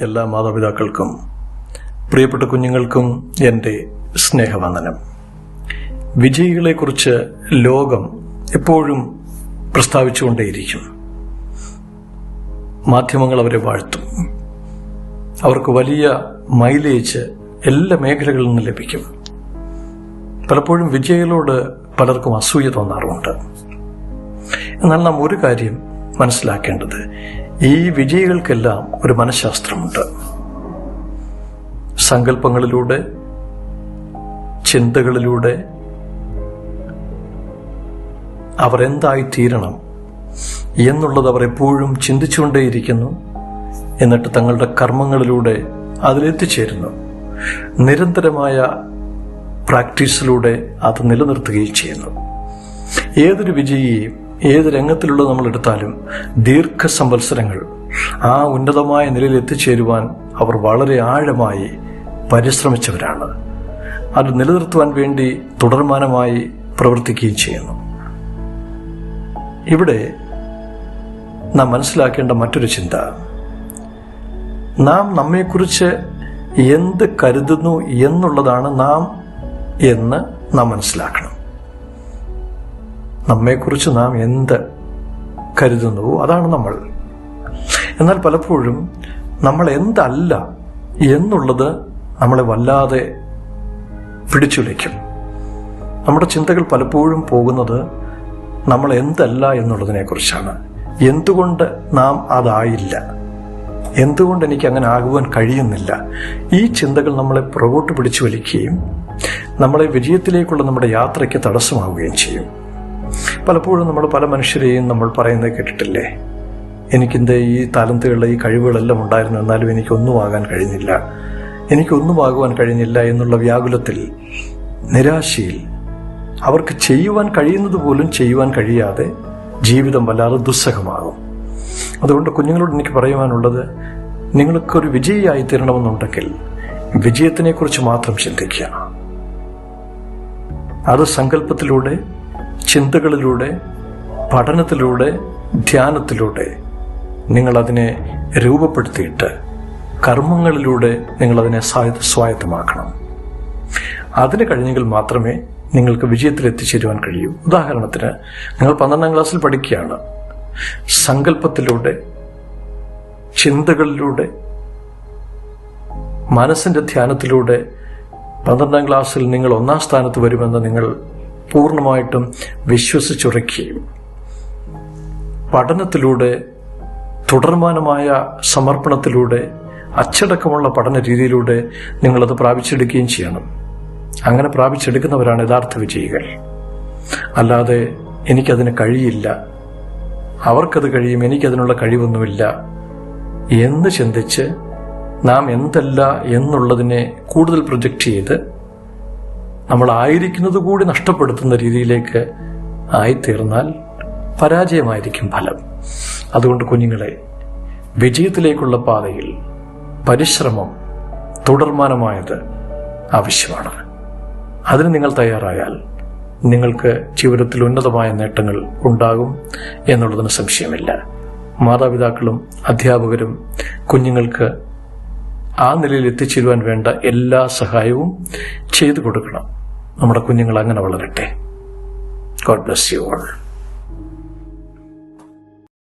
എല്ലാ മാതാപിതാക്കൾക്കും പ്രിയപ്പെട്ട കുഞ്ഞുങ്ങൾക്കും എന്റെ സ്നേഹവന്ദനം. വിജയികളെക്കുറിച്ച് ലോകം എപ്പോഴും പ്രസ്താവിച്ചുകൊണ്ടേയിരിക്കും. മാധ്യമങ്ങൾ അവരെ വാഴ്ത്തും. അവർക്ക് വലിയ മൈലേജ് എല്ലാ മേഖലകളിൽ നിന്നും ലഭിക്കും. പലപ്പോഴും വിജയികളോട് പലർക്കും അസൂയ തോന്നാറുമുണ്ട്. എന്നാൽ നാം ഒരു കാര്യം മനസ്സിലാക്കേണ്ടത് ഈ വിജയികൾക്കെല്ലാം ഒരു മനഃശാസ്ത്രമുണ്ട്. സങ്കല്പങ്ങളിലൂടെ ചിന്തകളിലൂടെ അവർ എന്തായി തീരണം എന്നുള്ളത് അവർ എപ്പോഴും ചിന്തിച്ചുകൊണ്ടേയിരിക്കുന്നു എന്നിട്ട് തങ്ങളുടെ കർമ്മങ്ങളിലൂടെ അതിലെത്തിച്ചേരുന്നു. നിരന്തരമായ പ്രാക്ടീസിലൂടെ അത് നിലനിർത്തുകയും ചെയ്യുന്നു. ഏതൊരു വിജയിയെയും ഏത് രംഗത്തിലുള്ള നമ്മൾ എടുത്താലും ദീർഘ സംവത്സരങ്ങൾ ആ ഉന്നതമായ നിലയിൽ എത്തിച്ചേരുവാൻ അവർ വളരെ ആഴമായി പരിശ്രമിച്ചവരാണ്. അത് നിലനിർത്തുവാൻ വേണ്ടി തുടർമാനമായി പ്രവർത്തിക്കുകയും ചെയ്യുന്നു. ഇവിടെ നാം മനസ്സിലാക്കേണ്ട മറ്റൊരു ചിന്ത. നാം നമ്മെക്കുറിച്ച് എന്ത് കരുതുന്നു എന്നുള്ളതാണ് നാം എന്ന് നാം മനസ്സിലാക്കണം. നമ്മെക്കുറിച്ച് നാം എന്ത് കരുതുന്നുവോ അതാണ് നമ്മൾ. എന്നാൽ പലപ്പോഴും നമ്മൾ എന്തല്ല എന്നുള്ളത് നമ്മളെ വല്ലാതെ പിടിച്ചുലയ്ക്കും നമ്മുടെ ചിന്തകൾ പലപ്പോഴും പോകുന്നത് നമ്മൾ എന്തല്ല എന്നുള്ളതിനെ കുറിച്ചാണ് എന്തുകൊണ്ട് നാം അതായില്ല? എന്തുകൊണ്ട് എനിക്ക് അങ്ങനെ ആകുവാൻ കഴിയുന്നില്ല? ഈ ചിന്തകൾ നമ്മളെ പുറകോട്ട് പിടിച്ചു വലിക്കുകയും നമ്മളെ വിജയത്തിലേക്കുള്ള നമ്മുടെ യാത്രയ്ക്ക് തടസ്സമാവുകയും ചെയ്യും. പലപ്പോഴും നമ്മൾ പല മനുഷ്യരെയും നമ്മൾ പറയുന്നത് കേട്ടിട്ടില്ലേ? എനിക്കിന്റെ ഈ താലന്തുകളുടെ ഈ കഴിവുകളെല്ലാം ഉണ്ടായിരുന്നു എന്നാലും എനിക്കൊന്നും ആകാൻ കഴിഞ്ഞില്ല. എനിക്കൊന്നും ആകുവാൻ കഴിഞ്ഞില്ല എന്നുള്ള വ്യാകുലത്തിൽ നിരാശയിൽ അവർക്ക് ചെയ്യുവാൻ കഴിയുന്നത് പോലും ചെയ്യുവാൻ കഴിയാതെ ജീവിതം വല്ലാതെ ദുസ്സഹമാകും. അതുകൊണ്ട് കുഞ്ഞുങ്ങളോട് എനിക്ക് പറയുവാനുള്ളത് നിങ്ങൾക്കൊരു വിജയിയായി തീരണമെന്നുണ്ടെങ്കിൽ വിജയത്തിനെക്കുറിച്ച് മാത്രം ചിന്തിക്കുക. അത് സങ്കല്പത്തിലൂടെ ചിന്തകളിലൂടെ പഠനത്തിലൂടെ ധ്യാനത്തിലൂടെ നിങ്ങളതിനെ രൂപപ്പെടുത്തിയിട്ട് കർമ്മങ്ങളിലൂടെ നിങ്ങളതിനെ സ്വായ- സ്വായത്തമാക്കണം. അതിന് കഴിഞ്ഞെങ്കിൽ മാത്രമേ നിങ്ങൾക്ക് വിജയത്തിൽ എത്തിച്ചേരുവാൻ കഴിയൂ. ഉദാഹരണത്തിന് നിങ്ങൾ പന്ത്രണ്ടാം ക്ലാസ്സിൽ പഠിക്കുകയാണ്. സങ്കല്പത്തിലൂടെ ചിന്തകളിലൂടെ മനസ്സിന്റെ ധ്യാനത്തിലൂടെ പന്ത്രണ്ടാം ക്ലാസ്സിൽ നിങ്ങൾ ഒന്നാം സ്ഥാനത്ത് വരുമെന്ന് നിങ്ങൾ പൂർണമായിട്ടും വിശ്വസിച്ചുറയ്ക്കുകയും പഠനത്തിലൂടെ തുടർമാനമായ സമർപ്പണത്തിലൂടെ അച്ചടക്കമുള്ള പഠന രീതിയിലൂടെ നിങ്ങളത് പ്രാപിച്ചെടുക്കുകയും ചെയ്യണം. അങ്ങനെ പ്രാപിച്ചെടുക്കുന്നവരാണ് യഥാർത്ഥ വിജയികൾ. അല്ലാതെ എനിക്കതിന് കഴിയില്ല. അവർക്കത് കഴിയും എനിക്കതിനുള്ള കഴിവൊന്നുമില്ല എന്ന് ചിന്തിച്ച് നാം എന്തല്ല എന്നുള്ളതിനെ കൂടുതൽ പ്രൊജക്റ്റ് ചെയ്ത് നമ്മൾ ആയിരിക്കുന്നത് കൂടി നഷ്ടപ്പെടുത്തുന്ന രീതിയിലേക്ക് ആയിത്തീർന്നാൽ പരാജയമായിരിക്കും ഫലം. അതുകൊണ്ട് കുഞ്ഞുങ്ങളെ വിജയത്തിലേക്കുള്ള പാതയിൽ പരിശ്രമം തുടർമാനമായത് ആവശ്യമാണ്. അതിന് നിങ്ങൾ തയ്യാറായാൽ നിങ്ങൾക്ക് ജീവിതത്തിൽ ഉന്നതമായ നേട്ടങ്ങൾ ഉണ്ടാകും എന്നുള്ളതിന് സംശയമില്ല. മാതാപിതാക്കളും അധ്യാപകരും കുഞ്ഞുങ്ങൾക്ക് ആ നിലയിൽ എത്തിച്ചേരുവാൻ വേണ്ട എല്ലാ സഹായവും ചെയ്തു കൊടുക്കണം. നമ്മുടെ കുഞ്ഞുങ്ങൾ അങ്ങനെ വളരട്ടെ. God bless you all